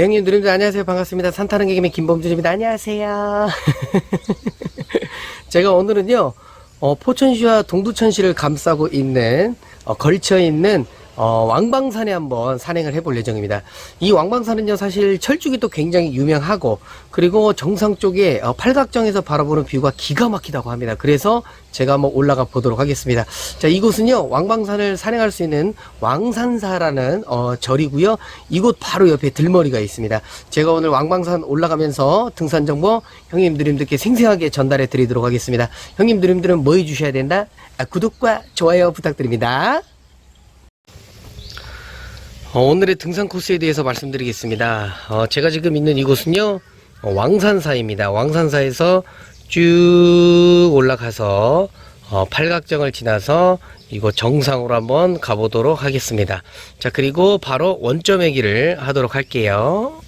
네, 형님들도 안녕하세요. 반갑습니다. 산타는 개그맨 김범준입니다. 안녕하세요. 제가 오늘은요, 어, 포천시와 동두천시를 감싸고 있는, 어, 걸쳐 있는, 어, 왕방산에 한번 산행을 해볼 예정입니다. 이 왕방산은요, 사실 철쭉이 또 굉장히 유명하고, 그리고 정상 쪽에 어, 팔각정에서 바라보는 뷰가 기가 막히다고 합니다. 그래서 제가 한번 올라가 보도록 하겠습니다. 자, 이곳은요, 왕방산을 산행할 수 있는 왕산사라는 어, 절이고요. 이곳 바로 옆에 들머리가 있습니다. 제가 오늘 왕방산 올라가면서 등산 정보 형님 누님들께 생생하게 전달해 드리도록 하겠습니다. 형님 누님들은 뭐 해주셔야 된다? 아, 구독과 좋아요 부탁드립니다. 어, 오늘의 등산 코스에 대해서 말씀드리겠습니다. 어, 제가 지금 있는 이곳은요, 어, 왕산사입니다. 왕산사에서 쭉 올라가서 어, 팔각정을 지나서 이곳 정상으로 한번 가보도록 하겠습니다. 자, 그리고 바로 원점의 길을 하도록 할게요.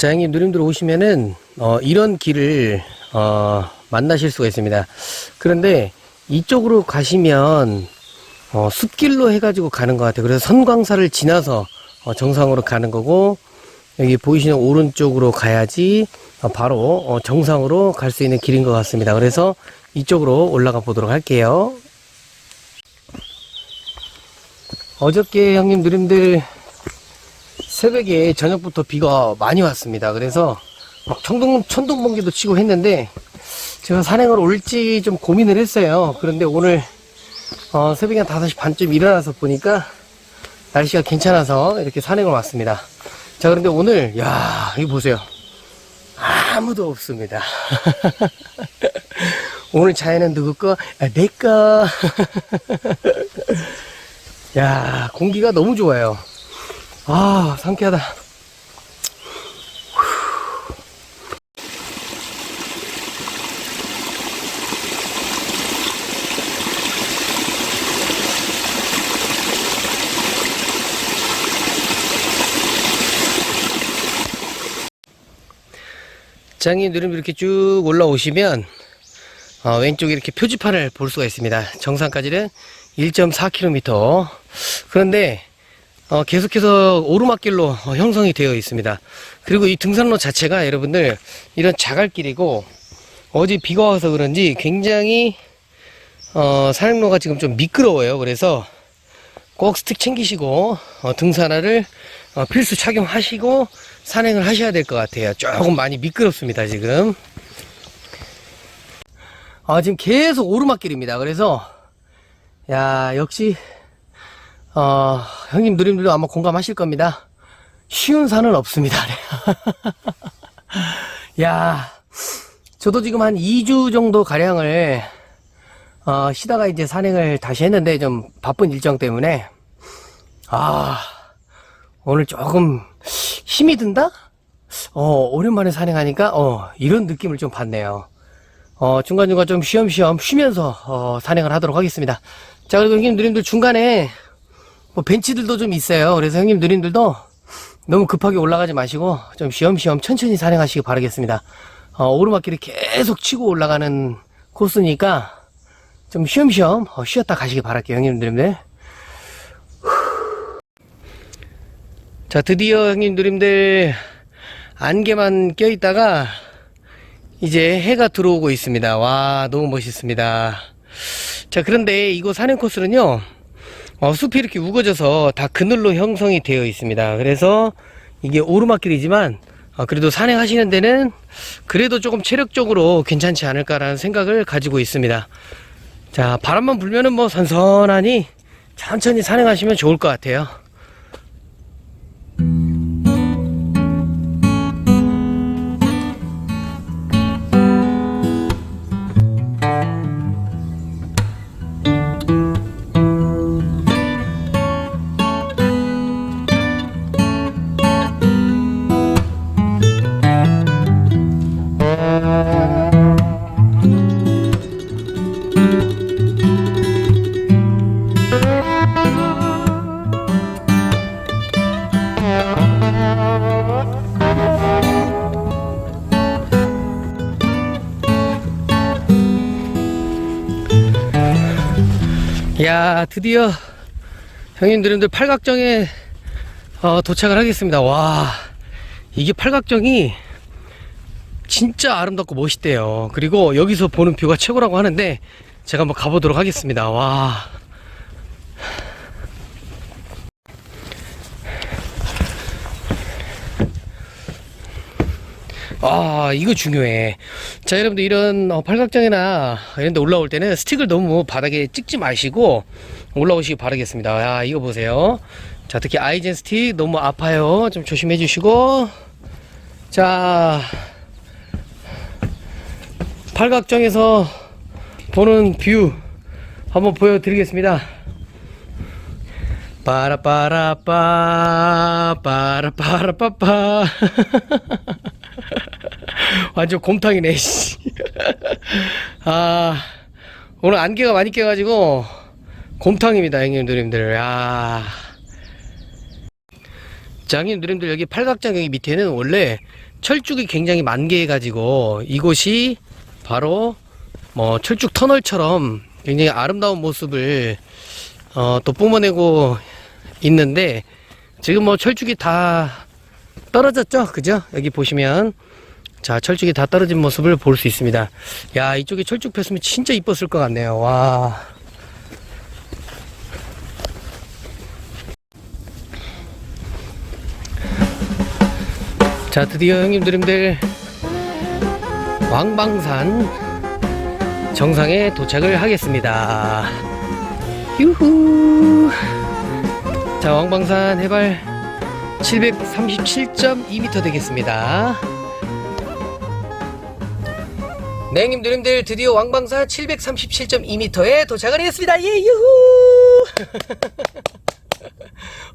자, 형님, 누님들 오시면은, 어, 이런 길을, 어, 만나실 수가 있습니다. 그런데 이쪽으로 가시면, 어, 숲길로 해가지고 가는 것 같아요. 그래서 선광사를 지나서, 어, 정상으로 가는 거고, 여기 보이시는 오른쪽으로 가야지, 어, 바로, 어, 정상으로 갈 수 있는 길인 것 같습니다. 그래서 이쪽으로 올라가 보도록 할게요. 어저께 형님, 누님들, 새벽에 저녁부터 비가 많이 왔습니다. 그래서 막 천둥, 천둥 번개도 치고 했는데 제가 산행을 올지 좀 고민을 했어요. 그런데 오늘 어, 새벽에 한 5시 반쯤 일어나서 보니까 날씨가 괜찮아서 이렇게 산행을 왔습니다. 자, 그런데 오늘, 야 이거 보세요. 아무도 없습니다. 오늘 자연은 누구 거? 아, 내 거. 야, 공기가 너무 좋아요. 아, 상쾌하다. 장이 누름 이렇게 쭉 올라오시면 어, 왼쪽에 이렇게 표지판을 볼 수가 있습니다. 정상까지는 1.4km. 그런데 어, 계속해서 오르막길로 어, 형성이 되어 있습니다. 그리고 이 등산로 자체가 여러분들 이런 자갈길이고 어제 비가 와서 그런지 굉장히 어, 산행로가 지금 좀 미끄러워요. 그래서 꼭 스틱 챙기시고 어, 등산화를 어, 필수 착용하시고 산행을 하셔야 될 것 같아요. 조금 많이 미끄럽습니다. 지금. 아, 지금 계속 오르막길입니다. 그래서 야 역시 어, 형님, 누님들도 아마 공감하실 겁니다. 쉬운 산은 없습니다. 야, 저도 지금 한 2주 정도 가량을, 어, 쉬다가 이제 산행을 다시 했는데 좀 바쁜 일정 때문에, 아, 오늘 조금 힘이 든다? 어, 오랜만에 산행하니까, 어, 이런 느낌을 좀 받네요. 어, 중간중간 좀 쉬엄쉬엄 쉬면서, 어, 산행을 하도록 하겠습니다. 자, 그리고 형님, 누님들 중간에, 뭐 벤치들도 좀 있어요. 그래서 형님 누님들도 너무 급하게 올라가지 마시고 좀 쉬엄쉬엄 천천히 산행하시기 바라겠습니다. 어, 오르막길을 계속 치고 올라가는 코스니까 좀 쉬엄쉬엄 어, 쉬었다 가시기 바랄게요. 형님 누님들. 자 드디어 형님 누님들 안개만 껴있다가 이제 해가 들어오고 있습니다. 와 너무 멋있습니다. 자 그런데 이곳 산행 코스는요 어, 숲이 이렇게 우거져서 다 그늘로 형성이 되어 있습니다. 그래서 이게 오르막길이지만 어, 그래도 산행하시는 데는 그래도 조금 체력적으로 괜찮지 않을까라는 생각을 가지고 있습니다. 자 바람만 불면은 뭐 선선하니 천천히 산행하시면 좋을 것 같아요. 야 드디어 형님들님들 팔각정에 어, 도착을 하겠습니다. 와 이게 팔각정이 진짜 아름답고 멋있대요. 그리고 여기서 보는 뷰가 최고라고 하는데 제가 한번 가보도록 하겠습니다. 와 아, 이거 중요해. 자, 여러분들 이런 어, 팔각정이나 이런 데 올라올 때는 스틱을 너무 바닥에 찍지 마시고 올라오시기 바라겠습니다. 야, 이거 보세요. 자, 특히 아이젠 스틱 너무 아파요. 좀 조심해 주시고. 자, 팔각정에서 보는 뷰 한번 보여드리겠습니다. 빠라빠라빠 빠라빠라빠빠 완전 곰탕이네 씨. 아 오늘 안개가 많이 껴가지고 곰탕입니다 형님 누님들 야. 자 형님 누님들 여기 여기 밑에는 원래 철쭉이 굉장히 만개해 가지고 이곳이 바로 뭐 철쭉 터널처럼 굉장히 아름다운 모습을 어, 또 뿜어내고 있는데 지금 뭐 철쭉이 다 떨어졌죠 그죠 여기 보시면 자 철쭉이 다 떨어진 모습을 볼 수 있습니다 야 이쪽에 철쭉 폈으면 진짜 이뻤을 것 같네요 와 자, 드디어 형님들님들 왕방산 정상에 도착을 하겠습니다. 유후. 자, 왕방산 해발 737.2m 되겠습니다. 네, 형님들님들 드디어 왕방산 737.2m에 도착을 했습니다. 예, 유후.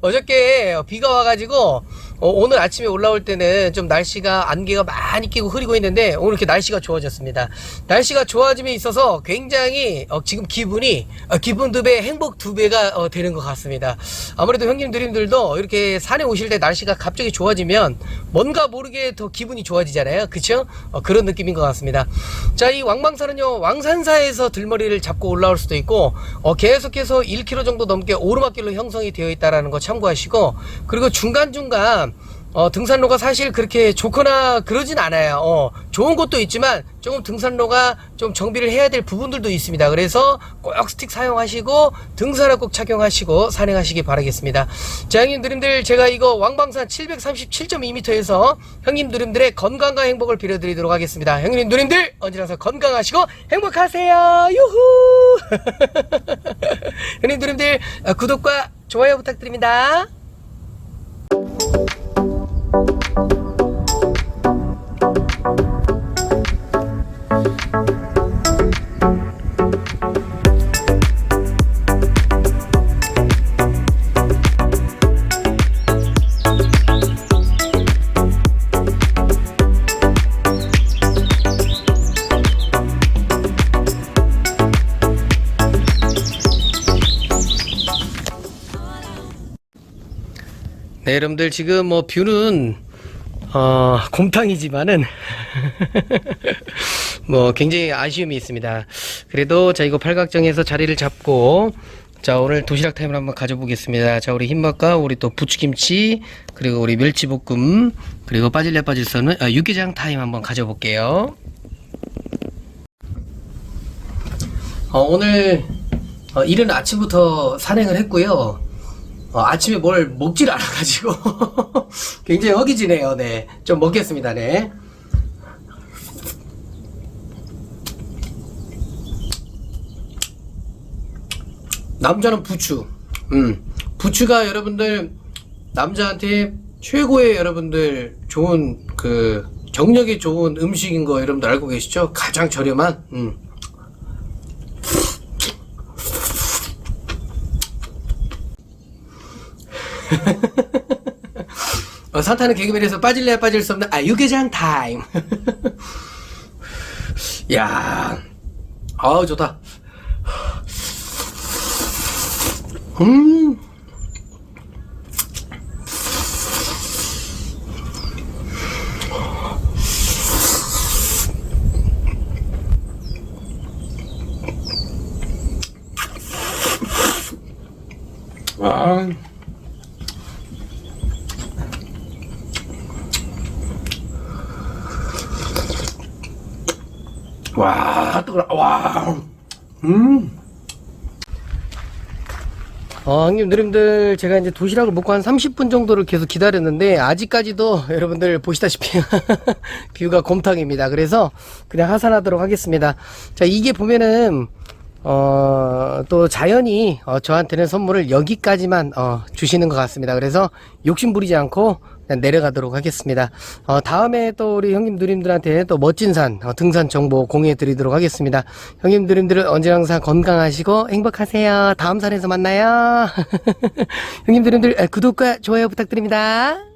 어저께 비가 와가지고 어, 오늘 아침에 올라올 때는 좀 날씨가 안개가 많이 끼고 흐리고 있는데 오늘 이렇게 날씨가 좋아졌습니다. 날씨가 좋아짐에 있어서 굉장히 어, 지금 기분이 어, 기분 두 배, 행복 두 배가 어, 되는 것 같습니다. 아무래도 형님들님들도 이렇게 산에 오실 때 날씨가 갑자기 좋아지면 뭔가 모르게 더 기분이 좋아지잖아요. 그쵸? 어, 그런 느낌인 것 같습니다. 자, 이 왕방산은요, 왕산사에서 들머리를 잡고 올라올 수도 있고, 어, 계속해서 1km 정도 넘게 오르막길로 형성이 되어 있다라는 거 참고하시고, 그리고 중간중간 어, 등산로가 사실 그렇게 좋거나 그러진 않아요. 어, 좋은 곳도 있지만 조금 등산로가 좀 정비를 해야 될 부분들도 있습니다. 그래서 꼭 스틱 사용하시고 등산화 꼭 착용하시고 산행하시기 바라겠습니다. 자, 형님 누님들 제가 이거 왕방산 737.2m에서 형님 누님들의 건강과 행복을 빌어드리도록 하겠습니다. 형님 누님들 언제나 건강하시고 행복하세요. 유후. 형님 누님들 어, 구독과 좋아요 부탁드립니다. thank you 여러분들 지금 뭐 뷰는 어, 곰탕이지만은 뭐 굉장히 아쉬움이 있습니다. 그래도 자 이거 팔각정에서 자리를 잡고 자 오늘 도시락 타임을 한번 가져보겠습니다. 자 우리 흰밥과 우리 또 부추김치 그리고 우리 멸치볶음 그리고 빠질래 빠질 수는 아, 육개장 타임 한번 가져볼게요. 어, 오늘 어, 이른 아침부터 산행을 했고요. 어, 아침에 뭘 먹질 않아가지고 굉장히 허기지네요. 네, 좀 먹겠습니다. 네. 남자는 부추. 음, 부추가 여러분들 남자한테 최고의 여러분들 좋은 그 정력이 좋은 음식인 거 여러분들 알고 계시죠? 가장 저렴한. 음. 어, 산타는 개그맨에서 빠질래야 빠질 수 없는 아 육개장 타임. 야, 아우 좋다. 음. 와. 와, 뜨거워. 와. 음. 어, 형님, 누님들, 제가 이제 도시락을 먹고 한 30분 정도를 계속 기다렸는데, 아직까지도 여러분들 보시다시피, 뷰가 곰탕입니다. 그래서 그냥 하산하도록 하겠습니다. 자, 이게 보면은, 어, 또 자연이, 어, 저한테는 선물을 여기까지만, 어, 주시는 것 같습니다. 그래서 욕심 부리지 않고, 그냥 내려가도록 하겠습니다. 어, 다음에 또 우리 형님 누님들한테 또 멋진 산, 어, 등산 정보 공유해 드리도록 하겠습니다. 형님 누님들은 언제나 항상 건강하시고 행복하세요. 다음 산에서 만나요. 형님 누님들 에, 구독과 좋아요 부탁드립니다.